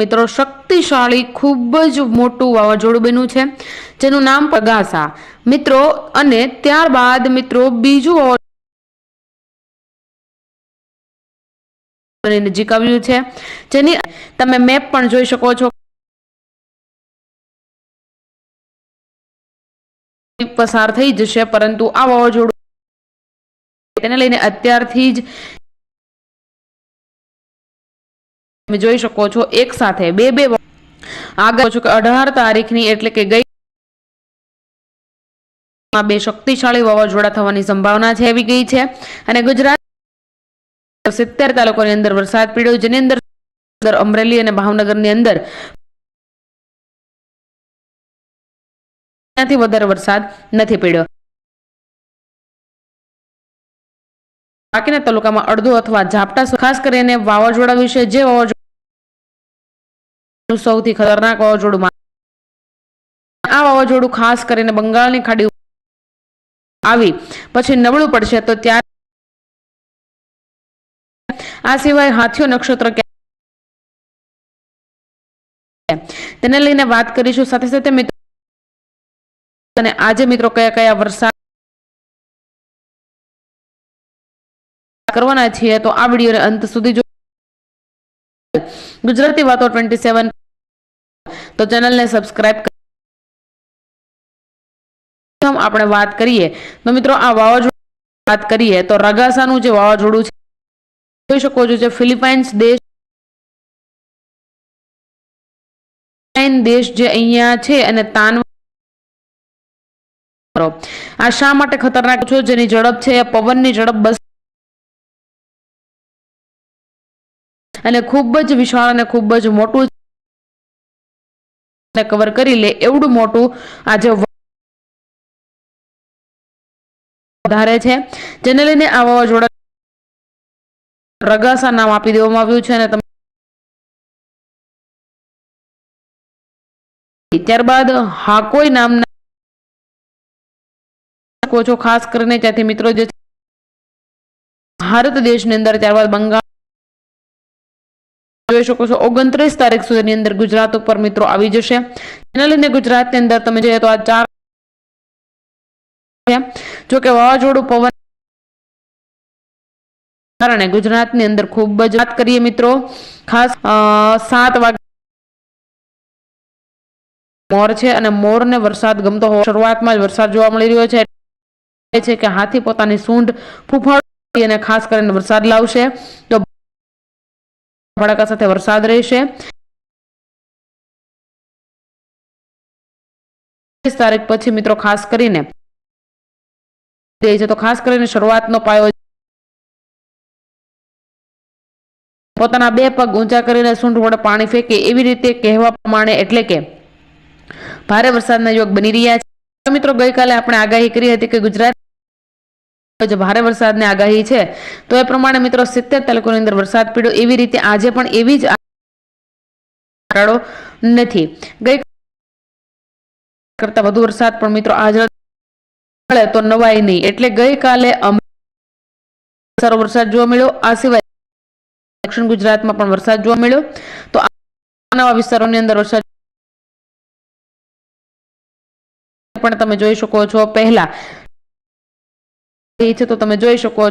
મિત્રો, શક્તિશાળી, ખૂબ જ મોટું વાવાઝોડું બન્યું છે, જેનું નામ પગાસા. મિત્રો, અને ત્યારબાદ મિત્રો, બીજું નજીક આવ્યું છે, જેની તમે મેપ પણ જોઈ શકો છો. પસાર થઈ જશે, પરંતુ આ વાવાઝોડું તેને લઈને અત્યારથી જ તમે જોઈ શકો છો એક સાથે બે બે આગળ છો કે અઢાર તારીખની એટલે કે ગઈ બે શક્તિશાળી વાવાઝોડા થવાની સંભાવના છે આવી ગઈ છે. અને ગુજરાત સિત્તેર તાલુકાની અંદર વરસાદ પડ્યો, જેની અંદર અમરેલી અને ભાવનગરની અંદર ત્યાંથી વધારે વરસાદ નથી પડ્યો. બાકીના તાલુકામાં અડધો અથવા ઝાપટા ખાસ કરીને વાવાઝોડા વિશે જે વાવાઝોડું સૌથી ખતરનાક વાવાઝોડું આ વાવાઝોડું ખાસ કરીને બંગાળની ખાડી આવી પછી નબળું પડશે તો ત્યારે આ સિવાય હાથીઓ નક્ષત્ર તેને લઈને વાત કરીશું. સાથે સાથે મિત્રો અને આજે મિત્રો કયા કયા વરસાદ કરવાના છીએ તો આ વિડીયોને અંત સુધી જો ગુજરાતી વાતો ટ્વેન્ટી સેવન તો ચેનલને સબસ્ક્રાઇબ આપણે વાત કરીએ. તો મિત્રો, આ વાવાઝોડું વાત કરીએ તો રગાસાનું જે વાવાઝોડું છે, જોઈ શકો છો જે ફિલિપાઇન્સ દેશ દેશ જે અહીંયા છે અને તાન આ શા માટે ખતરનાક છો? જેની ઝડપ છે પવનની ઝડપ બસ અને ખૂબ જ વિશાળ અને ખૂબ જ મોટું કવર કરી લે. એવડું મોટું આજે વધારે છે. જેને લઈને આ વાવાઝોડા રગાસા નામ આપી દેવામાં આવ્યું છે અને ત્યારબાદ હાકોઈ નામના શકો ખાસ કરીને ત્યાંથી મિત્રો જે ભારત દેશની અંદર ત્યારબાદ બંગાળ જોઈ શકો છો. ઓગણત્રીસ તારીખ સુધીની અંદર ગુજરાત ઉપર મિત્રો આવી જશે. એના લઈને ગુજરાતની અંદર તમે જોઈએ તો આ ચાર. જો વાવાઝોડું પવન કારણે ગુજરાતની અંદર ખૂબ જ વાત કરીએ મિત્રો. ખાસ સાત વાગે મોર છે અને મોરને વરસાદ ગમતો હોવા શરૂઆતમાં જ વરસાદ જોવા મળી રહ્યો છે. છે કે હાથી પોતાની સૂંઢ ફૂફાડી અને ખાસ કરીને વરસાદ લાવશે. તો ભડાકા સાથે વરસાદ રહેશે. તારીખ પછી મિત્રો ખાસ કરીને છે તો ખાસ કરીને શરૂઆતનો પાયો પોતાના બે પગ ઊંચા કરીને સૂંઢ વડે પાણી ફેંકે એવી રીતે કહેવા પ્રમાણે એટલે કે ભારે વરસાદના યોગ બની રહ્યા છે. મિત્રો ગઈકાલે આપણે આગાહી કરી હતી કે ગુજરાત ભારે વરસાદની આગાહી છે, તો એ પ્રમાણે મિત્રો સિત્તેર તાલુકાની અંદર વરસાદ પીડ્યો. એવી રીતે આજે પણ એવી જ નથી. ગઈ કરતા વધુ વરસાદ પણ મિત્રો આજ તો નવાય નહીં. એટલે ગઈકાલે સારો વરસાદ જોવા મળ્યો. આ સિવાય દક્ષિણ ગુજરાતમાં પણ વરસાદ જોવા મળ્યો. તો નવા વિસ્તારોની અંદર વરસાદ પણ તમે જોઈ શકો છો. પહેલા એ છે તો તમે જોઈ શકો છો